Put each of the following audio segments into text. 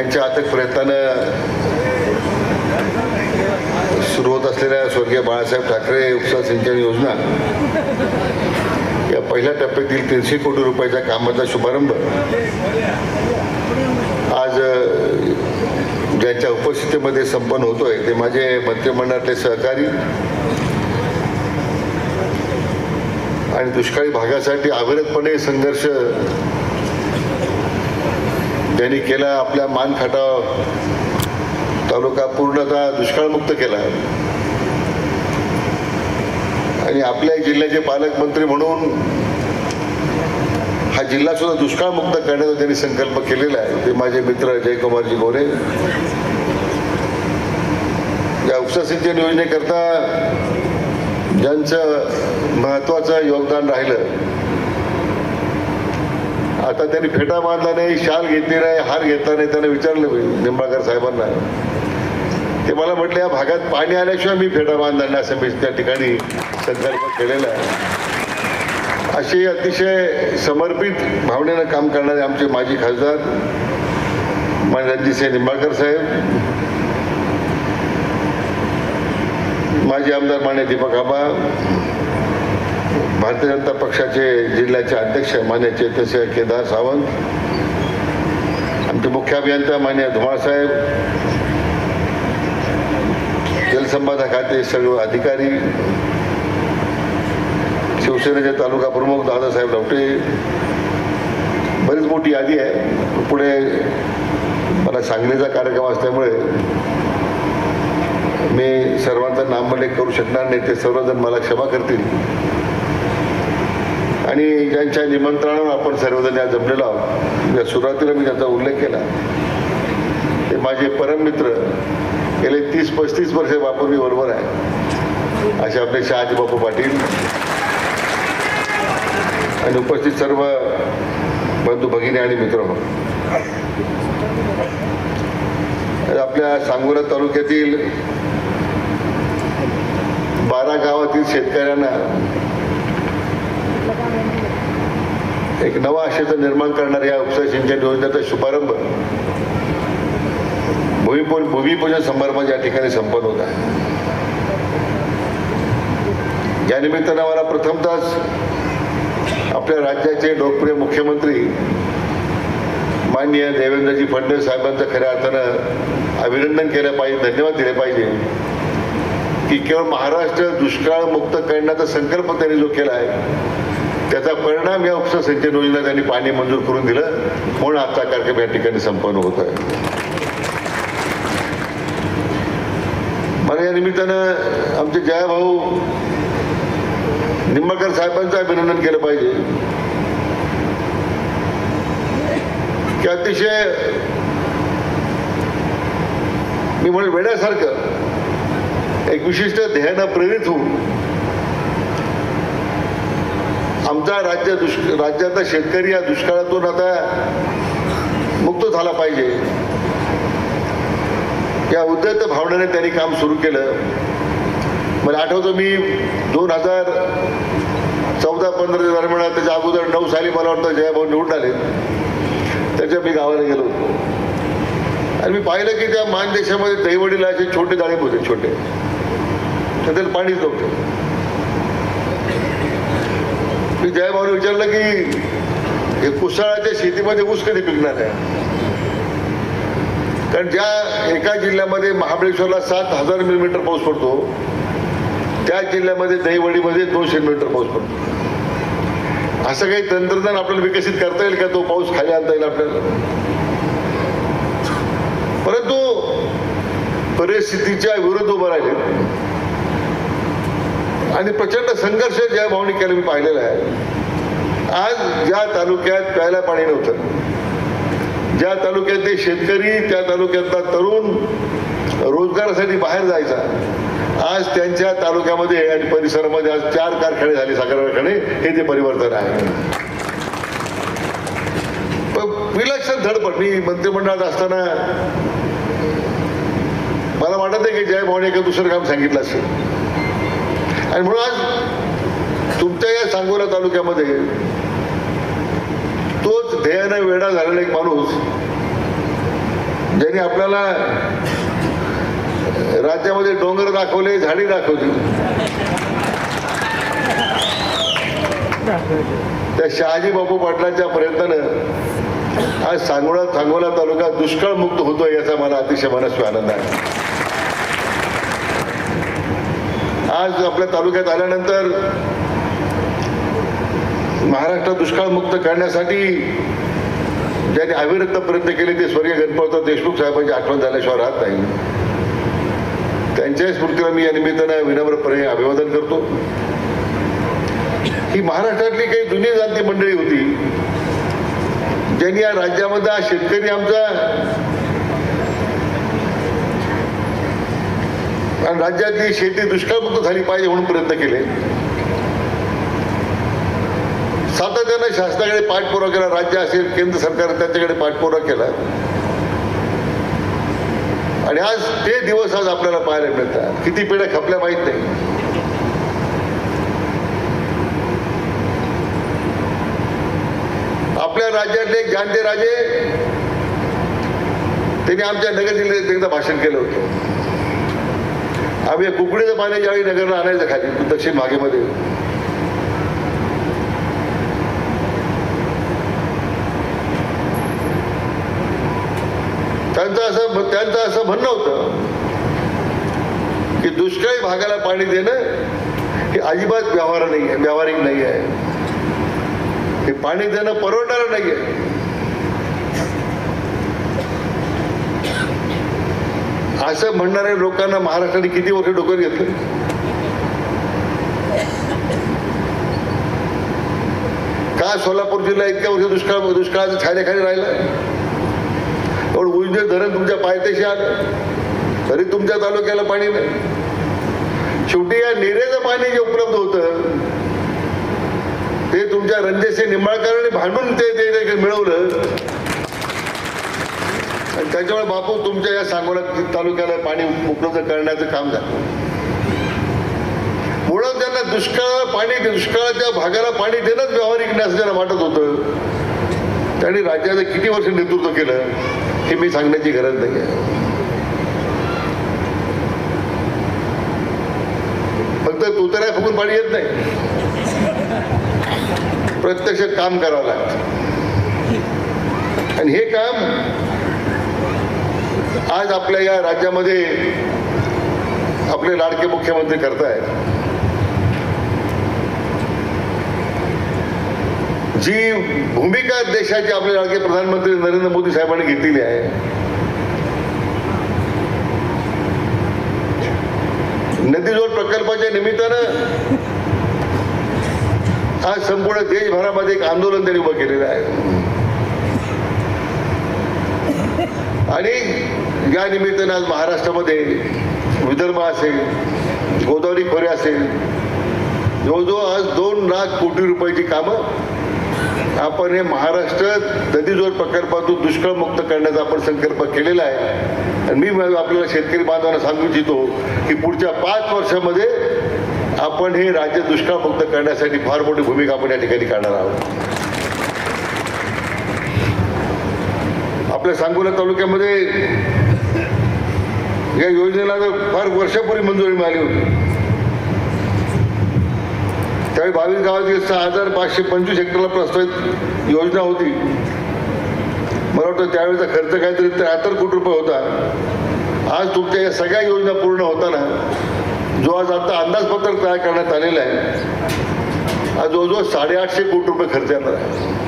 यांच्या अथक प्रयत्नानं सुरू होत असलेल्या स्वर्गीय बाळासाहेब ठाकरे उपसा सिंचन योजना या पहिल्या टप्प्यातील तीनशे कोटी रुपयाच्या कामाचा शुभारंभ आज ज्यांच्या उपस्थितीमध्ये संपन्न होतोय ते माझे मंत्रिमंडळातले सहकारी आणि दुष्काळी भागासाठी अविरतपणे संघर्ष त्यांनी केला आपल्या मानखाटा तालुका पूर्णतः दुष्काळमुक्त केला. आणि आपल्या जिल्ह्याचे पालकमंत्री म्हणून हा जिल्हा सुद्धा दुष्काळमुक्त करण्याचा त्यांनी संकल्प केलेला आहे. ते माझे मित्र जयकुमारजी गोरे या उपसा सिंचन योजनेकरता ज्यांचं महत्वाचं योगदान राहिलं आता त्यांनी फेटा बांधला नाही शाल घेतली नाही हार घेतला नाही त्यांना विचारलं मी निंबाळकर साहेबांना. ते मला म्हटलं या भागात पाणी आल्याशिवाय मी फेटा बांधला नाही असं मी त्या ठिकाणी संकल्प केलेला आहे. असे अतिशय समर्पित भावनेनं काम करणारे आमचे माजी खासदार मान्य रणजितसिंह निंबाळकर साहेब माजी आमदार मान्य दीपक आबा भारतीय जनता पक्षाचे जिल्ह्याचे अध्यक्ष मान्य चैतन्य केदार सावंत आमचे मुख्य अभियंता मान्य धुमाळसाहेब जलसंपदा खाते सर्व अधिकारी शिवसेनेचे तालुका प्रमुख दादासाहेब लवटे बरीच मोठी यादी आहे. पुढे मला सांगलीचा कार्यक्रम असल्यामुळे मी सर्वांचा नामलेख करू शकणार नाही ते सर्वजण मला क्षमा करतील. आणि ज्यांच्या निमंत्रणावर आपण सर्वजण या जमलेलो आहोत या सुरुवातीला मी त्याचा उल्लेख केला. ते माझे परममित्र गेले तीस पस्तीस वर्ष बापूंनी बरोबर आहे. असे आपले शहाजी बापू पाटील आणि उपस्थित सर्व बंधू भगिनी आणि मित्र आपल्या सांगोला तालुक्यातील बारा गावातील शेतकऱ्यांना एक नवा आशेचं निर्माण करणाऱ्या या उपसा सिंचन योजनेचा शुभारंभ भूमिपूजन भूमिपूजन समारंभ या ठिकाणी संपन्न होत आहे. या निमित्तानं मला प्रथमतःच आपल्या राज्याचे लोकप्रिय मुख्यमंत्री माननीय देवेंद्रजी फडणवीस साहेबांचं खऱ्या अर्थानं अभिनंदन केलं पाहिजे धन्यवाद दिले पाहिजे की केवळ महाराष्ट्र दुष्काळ मुक्त करण्याचा संकल्प त्यांनी जो केला आहे त्याचा परिणाम या उपसा सिंचन योजना त्यांनी पाणी मंजूर करून दिलं. म्हणून आजचा कार्यक्रम या ठिकाणी संपन्न होत आहे. मला या निमित्तानं आमचे जयाभाऊ निंबाळकर साहेबांचं अभिनंदन केलं पाहिजे. की अतिशय मी म्हणेल वेड्यासारखं एक विशिष्ट ध्येयानं प्रेरित होऊन आमचा राज्य दुष् राज्यातला शेतकरी या दुष्काळातून आता मुक्त झाला पाहिजे. या उद्यत भावनेने त्यांनी काम सुरू केलं. मला आठवतं मी दोन हजार चौदा पंधरा दरम्यान त्याच्या अगोदर नऊ साली मला वाटतं जयाभाऊ निवडून आले. त्याच्या मी गावाला गेलो होतो. आणि मी पाहिलं की त्या मानदेशामध्ये दहीवडीला असे छोटे डाळिंब होते छोटे. तर पाणीच नव्हते. मी जयभाऊने विचारलं की हे कुसाळाच्या शेतीमध्ये ऊस कधी पिकणार आहे? कारण ज्या एका जिल्ह्यामध्ये महाबळेश्वरला सात हजार मिलीमीटर पाऊस पडतो त्या जिल्ह्यामध्ये दहीवडीमध्ये दोनशे मिलीमीटर पाऊस पडतो. असं काही तंत्रज्ञान आपल्याला विकसित करता येईल का? तो पाऊस खाली आणता येईल आपल्याला? परंतु परिस्थितीच्या विरुद्ध उभं राहिले. आणि प्रचंड संघर्ष ज्या भावनी केला मी पाहिलेला आहे. आज ज्या तालुक्यात प्यायला पाणी नव्हतं ज्या तालुक्यातले शेतकरी त्या तालुक्यातला तरुण रोजगारासाठी बाहेर जायचा आज त्यांच्या तालुक्यामध्ये आणि परिसरामध्ये आज चार कारखाने झाले साखर कारखाने हे ते परिवर्तन आहे. पण विलक्षण धडपड. मी मंत्रिमंडळात असताना मला वाटत आहे की जय भावने एका दुसरं काम सांगितलं असेल. आणि म्हणून आज तुमच्या या सांगोला तालुक्यामध्ये तोच ध्येयानं वेडा झालेला एक माणूस ज्यांनी आपल्याला राज्यामध्ये डोंगर दाखवले झाडी दाखवली. त्या शहाजी बापू पाटलांच्या प्रयत्नानं आज सांगोला सांगोला तालुका दुष्काळ मुक्त होतोय याचा मला अतिशय मनस्वी आनंद आहे. आज आपल्या तालुक्यात आल्यानंतर महाराष्ट्र दुष्काळ मुक्त करण्यासाठी ज्यांनी अविरत प्रयत्न केले ते स्वर्गीय गणपतराव देशमुख साहेबांची आठवण झाल्याशिवाय राहत नाही. त्यांच्या स्मृतीला मी या निमित्तानं विनम्रपणे अभिवादन करतो. ही महाराष्ट्रातली काही जुनी जाती मंडळी होती ज्यांनी या राज्यामध्ये शेतकरी आमचा आणि राज्यातली शेती दुष्काळमुक्त झाली पाहिजे म्हणून प्रयत्न केले. सातत्यानं शासनाकडे पाठपुरावा केला राज्य असेल केंद्र सरकार त्यांच्याकडे पाठपुरावा केला. आणि आज ते दिवस आज आपल्याला पाहायला मिळतात. किती पिढ्या खपल्या माहीत नाही. आपल्या राज्यातले एक जाणते राजे त्यांनी आमच्या नगर जिल्ह्यात एकदा भाषण केलं होतं. आम्ही कुकडीचं पाणी ज्यावेळी नगरला आणायचं खाली दक्षिण भागेमध्ये. त्यांचं असं त्यांचं असं म्हणणं होतं की दुष्काळी भागाला पाणी देणं हे अजिबात व्यवहार नाही आहे व्यावहारिक नाही आहे. हे पाणी देणं परवडणारं नाही आहे. असं म्हणणाऱ्या लोकांना महाराष्ट्राने किती वर्ष डोक्यात घेतलं? का सोलापूर जिल्हा इतक्या वर्ष दुष्काळ दुष्काळाच्या छायेखाली राहिला? एवढं उजने धरण तुमच्या पायथ्याशी आलं. तरी तुमच्या तालुक्याला पाणी नाही. शेवटी या निरेचं पाणी जे उपलब्ध होतं ते तुमच्या रणजितसिंह निंबाळकरांनी भांडून ते मिळवलं. त्याच्यामुळे बापू तुमच्या या सांगोला तालुक्याला पाणी उपलब्ध करण्याचं काम झालं. मुळात त्यांना दुष्काळ पाणी दुष्काळाच्या भागाला पाणी देणंच व्यावहारिक नसल्याला त्यांना वाटत होतं. त्यांनी राज्याचं किती वर्ष नेतृत्व केलं हे मी सांगण्याची गरज नाही आहे. फक्त तुतऱ्या फुकून पाणी येत नाही. प्रत्यक्ष काम करावं लागतं. आणि हे काम आज आपल्या या राज्यामध्ये आपले लाडके मुख्यमंत्री करतायत. जी भूमिका देशाचे आपले लाडके प्रधानमंत्री नरेंद्र मोदी साहेबांनी घेतलेली आहे नदीजोड प्रकल्पाच्या निमित्तानं आज संपूर्ण देशभरामध्ये एक आंदोलन त्यांनी उभं केलेलं आहे. आणि या निमित्तानं आज महाराष्ट्रामध्ये विदर्भ असेल गोदावरी खोरे असेल जवळजवळ आज दोन लाख कोटी रुपयाची कामं आपण हे महाराष्ट्र नदीजोड प्रकल्पातून दुष्काळमुक्त करण्याचा आपण संकल्प केलेला आहे. आणि मी आपल्याला शेतकरी बांधवांना सांगू इच्छितो की पुढच्या पाच वर्षामध्ये आपण हे राज्य दुष्काळमुक्त करण्यासाठी फार मोठी भूमिका आपण या ठिकाणी करणार आहोत. आपल्या सांगोला तालुक्यामध्ये या योजनेला तर फार वर्षापूर्वी मंजुरी मिळाली होती. त्यावेळी बावीस गावाची सहा हजार पाचशे पंचवीस हेक्टरला प्रस्तावित योजना होती. मला वाटतं त्यावेळेचा खर्च काहीतरी त्र्याहत्तर कोटी रुपये होता. आज तुमच्या या सगळ्या योजना पूर्ण होताना जो आज आता अंदाजपत्रक तयार करण्यात आलेला आहे आज जवळजवळ साडेआठशे कोटी रुपये खर्च येणार आहे.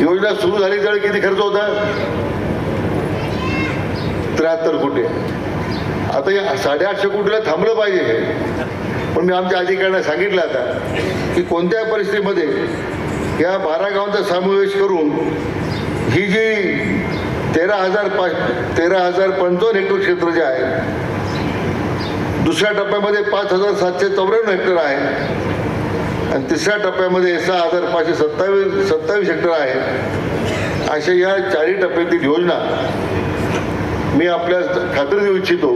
योजना सुरू झाली त्यावेळी किती खर्च होता? त्र्याहत्तर कोटी. आता या साडेआठशे कोटीला थांबलं पाहिजे हे. पण मी आमच्या अधिकाऱ्यांना सांगितलं आता की कोणत्या परिस्थितीमध्ये या बारा गावांचा समावेश करून ही जी तेरा हजार पाच तेरा हजार पंचावन्न हेक्टर क्षेत्र जे आहे दुसऱ्या टप्प्यामध्ये पाच हजार सातशे चौऱ्याण्णव हेक्टर आहे आणि तिसऱ्या टप्प्यामध्ये सहा हजार पाचशे सत्तावीस सत्तावीस हेक्टर आहे. अशा या चारही टप्प्यातील योजना मी आपल्या खात्री देऊ इच्छितो.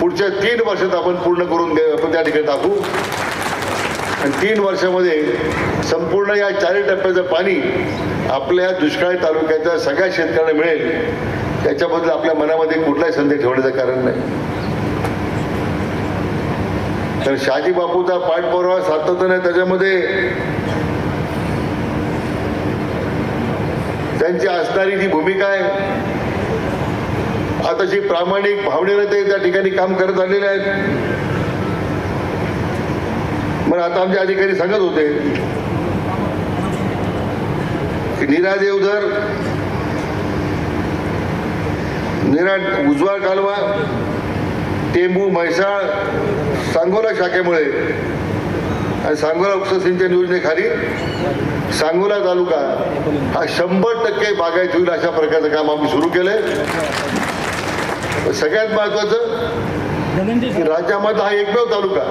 पुढच्या तीन वर्षात आपण पूर्ण करून दे आपण त्या ठिकाणी टाकू. आणि तीन वर्षामध्ये संपूर्ण या चारही टप्प्याचं पाणी आपल्या दुष्काळी तालुक्याच्या सगळ्या शेतकऱ्यांना मिळेल. त्याच्याबद्दल आपल्या मनामध्ये कुठलाही संदेश ठेवण्याचं कारण नाही. तर शाजी बापूचा पाठपुरावा सातत्याने त्याच्यामध्ये त्यांची असणारी जी भूमिका आहे आता जी प्रामाणिक भावनेनं ते त्या ठिकाणी काम करत आलेले आहेत. मग आता आमचे अधिकारी सांगत होते की नीरा देवधर निरा उजवा कालवा टेंबू म्हैसाळ सांगोला शाखेमुळे आणि सांगोला उपसिंचन योजनेखाली सांगोला तालुका हा शंभर टक्के बागायत होईल अशा प्रकारचं काम आम्ही सुरू केलंय. सगळ्यात महत्वाचं की राज्यामध्ये हा एकमेव तालुका.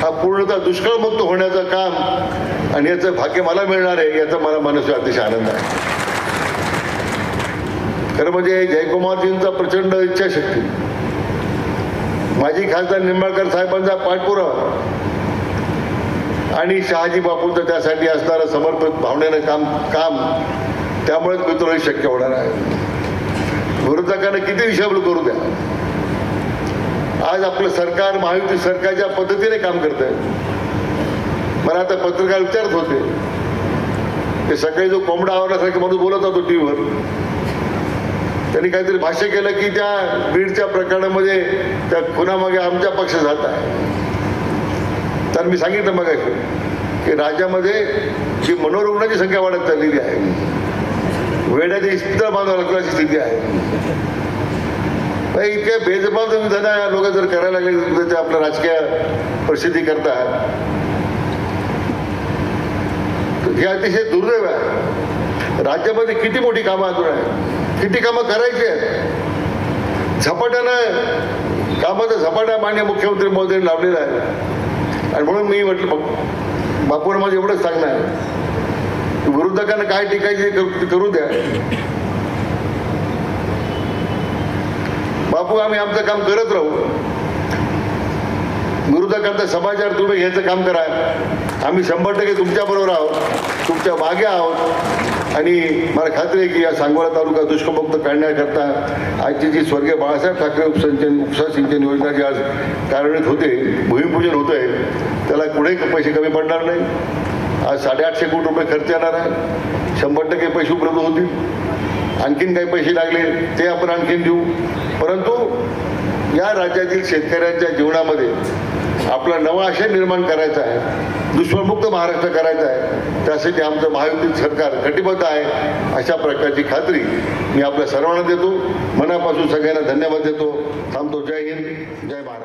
हा पूर्णतः दुष्काळमुक्त होण्याचं काम आणि याचं भाग्य मला मिळणार आहे याचा मला मनस्वी अतिशय आनंद आहे. खरं म्हणजे जयकुमारजींचा प्रचंड इच्छाशक्ती. माजी खासदार निंबाळकर साहेबांचा पाठपुरावा आणि शहाजी बापूंचं त्यासाठी असणारं समर्पित भावनेनं काम काम त्यामुळेच मित्र शक्य होणार आहे. विरोधकांना किती विषाबल करू द्या. आज आपलं सरकार महायुती सरकारच्या पद्धतीने काम करत आहे मला आता पत्रकार विचारत होते. ते सकाळी जो कोंबडा आवरण्यासारखं माणूस बोलत होतो टीव्हीवर. त्यांनी काहीतरी भाष्य केलं की त्या बीडच्या प्रकरणामध्ये त्या खुनामागे आमच्या पक्ष जात आहे. तर मी सांगितलं मग की राज्यामध्ये जी मनोरुग्णाची संख्या वाढत चाललेली आहे वेड्याची इस्पितळ बांधव लागण्याची स्थिती आहे? इतके भेदभाव तुम्ही बेजबाब या लोक जर करायला लागले तर ते आपल्या राजकीय प्रसिद्धी करतात. तर हे अतिशय दुर्दैव आहे. राज्यामध्ये किती मोठी कामं अजून आहे किती कामं करायची? आहेत झपाट्यानं कामाचा झपाटा मान्य मुख्यमंत्री मोदींनी लावलेला आहे. आणि म्हणून मी म्हटलं बापूर माझं एवढंच सांगणं आहे. विरोधकांना काय टिकायचे करू- ते करू द्या. बापू आम्ही आमचं काम करत राहू. विरोधकांचा समाचार तुम्ही घ्यायचं काम करा. आम्ही शंभर टक्के तुमच्या बरोबर आहोत तुमच्या मागे आहोत. आणि मला खात्री आहे की या सांगोला तालुका दुष्काळमुक्त काढण्याकरता आजची जी स्वर्गीय बाळासाहेब ठाकरे उपसिंचन उपसा सिंचन योजना जी आज कार्यान्वित होते भूमिपूजन होत आहे त्याला कुठेही पैसे कमी पडणार नाही. आज साडेआठशे कोटी रुपये खर्च येणार आहे. शंभर टक्के पैसे उपलब्ध होतील. आणखीन काही पैसे लागले ते आपण आणखीन देऊ. परंतु या राज्यातील शेतकऱ्यांच्या जीवनामध्ये आपला नवा आशय निर्माण करायचा आहे. दुष्काळमुक्त महाराष्ट्र करायचा आहे. त्यासाठी आमचं महायुतीत सरकार कटिबद्ध आहे अशा प्रकारची खात्री मी आपल्या सर्वांना देतो. मनापासून सगळ्यांना धन्यवाद देतो. थांबतो. जय हिंद. जय महाराष्ट्र.